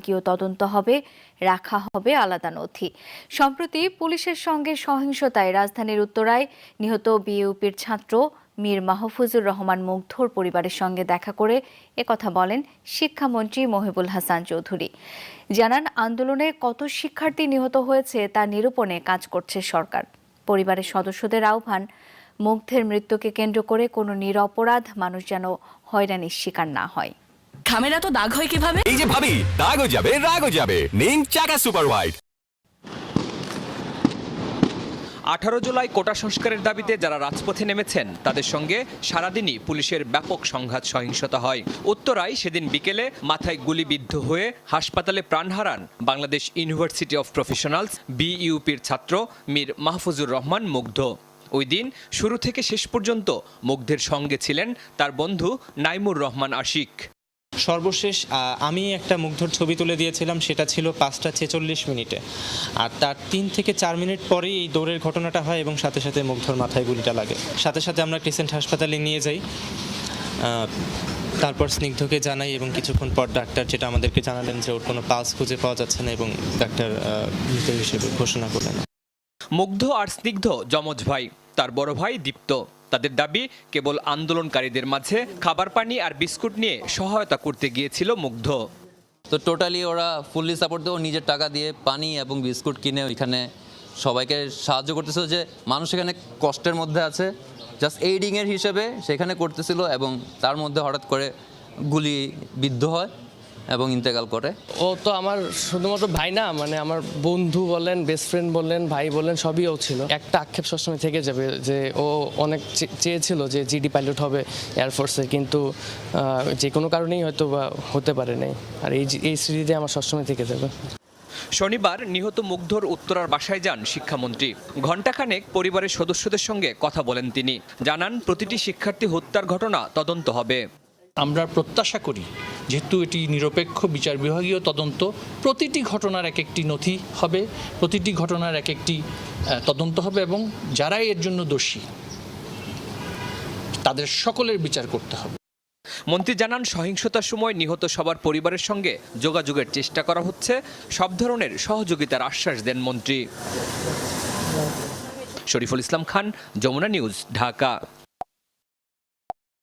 বিভাগীয় তদন্ত হবে, রাখা হবে আলাদা নথি। সম্প্রতি পুলিশের সঙ্গে সহিংসতায় রাজধানীর উত্তরায় নিহত বিএউপির ছাত্র মীর মাহফুজুর রহমান মুগ্ধর পরিবারের সঙ্গে দেখা করে একথা বলেন শিক্ষামন্ত্রী মহিবুল হাসান চৌধুরী। জানান, আন্দোলনে কত শিক্ষার্থী নিহত হয়েছে তা নিরূপণে কাজ করছে সরকার। পরিবারের সদস্যদের আহ্বান, মুগ্ধের মৃত্যুকে কেন্দ্র করে কোনো নিরপরাধ মানুষ যেন হয়রানির শিকার না হয়। খামেরা তো দাগ হয় কীভাবে? এই যে ভাবি দাগও যাবে রাগও যাবে। নিন চাকা সুপার হোয়াইট আঠারো জুলাই কোটা সংস্কারের দাবিতে যারা রাজপথে নেমেছেন তাদের সঙ্গে সারাদিনই পুলিশের ব্যাপক সংঘাত সহিংসতা হয়। উত্তরায় সেদিন বিকেলে মাথায় গুলিবিদ্ধ হয়ে হাসপাতালে প্রাণ হারান বাংলাদেশ ইউনিভার্সিটি অফ প্রফেশনালস বিইউপির ছাত্র মীর মাহফুজুর রহমান মুগ্ধ। ওই দিন শুরু থেকে শেষ পর্যন্ত মুগ্ধের সঙ্গে ছিলেন তার বন্ধু নাইমুর রহমান আশিক। সর্বশেষ আমি একটা মুগ্ধর ছবি তুলে দিয়েছিলাম, সেটা ছিল পাঁচটা ছেচল্লিশ মিনিটে। আর তার তিন থেকে চার মিনিট পরেই এই দৌড়ের ঘটনাটা হয় এবং সাথে সাথে মুগ্ধর মাথায় গুলিটা লাগে। সাথে সাথে আমরা ক্রিসেন্ট হাসপাতালে নিয়ে যাই। তারপর স্নিগ্ধকে জানাই এবং কিছুক্ষণ পর ডাক্তার যেটা আমাদেরকে জানালেন যে ওর কোনো পালস খুঁজে পাওয়া যাচ্ছে না এবং ডাক্তার মৃত হিসেবে ঘোষণা করলেন। মুগ্ধ আর স্নিগ্ধ যমজ ভাই, তার বড় ভাই দীপ্ত। তাদের দাবি, কেবল আন্দোলনকারীদের মাঝে খাবার পানি আর বিস্কুট নিয়ে সহায়তা করতে গিয়েছিল মুগ্ধ। তো টোটালি ওরা ফুললি সাপোর্ট ও নিজের টাকা দিয়ে পানি এবং বিস্কুট কিনে ওইখানে সবাইকে সাহায্য করতেছিল যে মানুষ এখানে কষ্টের মধ্যে আছে। জাস্ট এইডিংয়ের হিসেবে সেখানে করতেছিল এবং তার মধ্যে হঠাৎ করে গুলি বিদ্ধ হয়। এবং ইন্তেকাল করে? ও তো আমার শুধুমাত্র ভাই না মানে আমার বন্ধু বলেন বেস্ট ফ্রেন্ড বললেন ভাই বলেন সবই ও ছিল। একটা আক্ষেপ সবসময় থেকে যাবে যে ও অনেক চে- চেয়েছিল যে জিডি পাইলট হবে এয়ারফোর্সে কিন্তু যে কোনো কারণেই হয়তো বা হতে পারে নাই। আর এই যে- এই স্মৃতিতে আমার সবসময় থেকে যাবে। শনিবার নিহত মুগ্ধর উত্তরার বাসায় যান শিক্ষামন্ত্রী। ঘণ্টাখানেক পরিবারের সদস্যদের সঙ্গে কথা বলেন তিনি। জানান প্রতিটি শিক্ষার্থী হত্যার ঘটনা তদন্ত হবে। আমরা প্রত্যাশা করি যেহেতু এটি নিরপেক্ষ বিচার বিভাগীয় তদন্ত, প্রতিটি ঘটনার এক একটি নথি হবে, প্রতিটি ঘটনার এক একটি তদন্ত হবে এবং যারাই এর জন্য দোষী, তাদের সকলের বিচার করতে হবে। মন্ত্রী জানান, সহিংসতার সময় নিহত সবার পরিবারের সঙ্গে যোগাযোগের চেষ্টা করা হচ্ছে। সব ধরনের সহযোগিতার আশ্বাস দেন মন্ত্রী। শরীফুল ইসলাম খান, যমুনা নিউজ, ঢাকা।